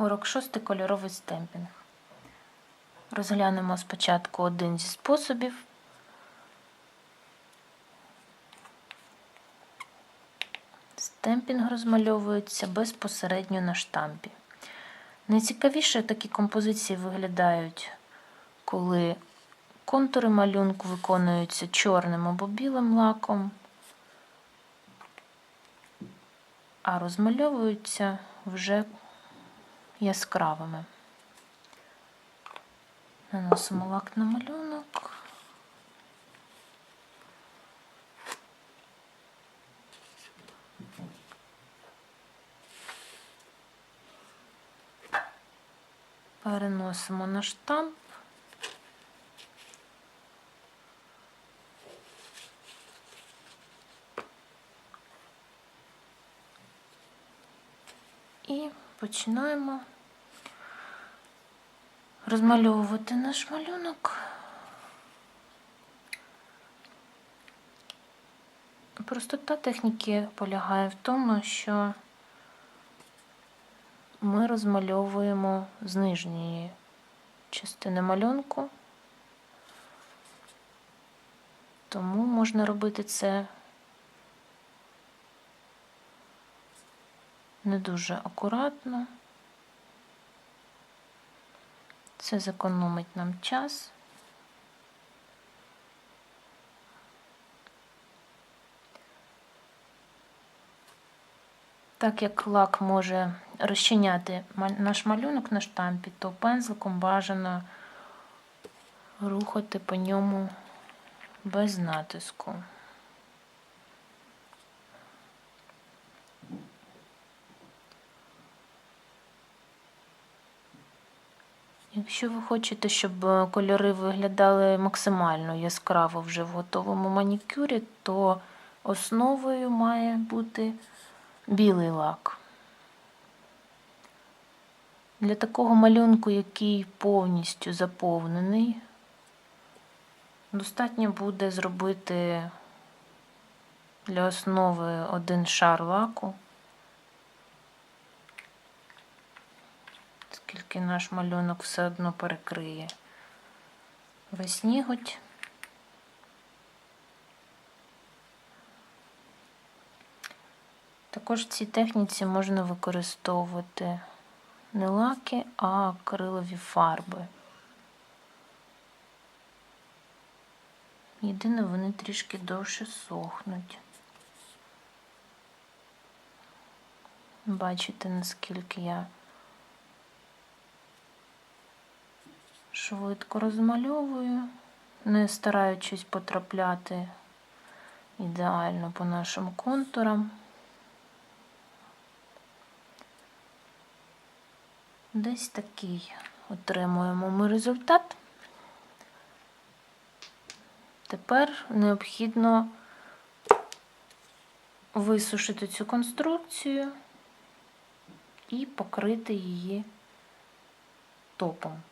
Урок 6. Кольоровий стемпінг. Розглянемо спочатку один зі способів. Стемпінг розмальовується безпосередньо на штампі. Найцікавіше такі композиції виглядають, коли контури малюнку виконуються чорним або білим лаком, а розмальовуються вже яскравими. Наносимо лак на малюнок. Переносимо на штамп. І починаємо розмальовувати наш малюнок. Простота техніки полягає в тому, що ми розмальовуємо з нижньої частини малюнку, тому можна робити це не дуже акуратно. Це зекономить нам час. Так як лак може розчиняти наш малюнок на штампі, то пензликом бажано рухати по ньому без натиску. Якщо ви хочете, щоб е, кольори виглядали максимально яскраво вже в готовому манікюрі, то основою має бути білий лак. Для такого малюнку, який повністю заповнений, достатньо буде зробити для основи один шар лаку. Оскільки наш малюнок все одно перекриє весь ніготь. Також в цій техніці можна використовувати не лаки, а акрилові фарби. Єдине, вони трішки довше сохнуть. Бачите, наскільки я швидко розмальовую, не стараючись потрапляти ідеально по нашим контурам. Десь такий отримуємо ми результат. Тепер необхідно висушити цю конструкцію і покрити її топом.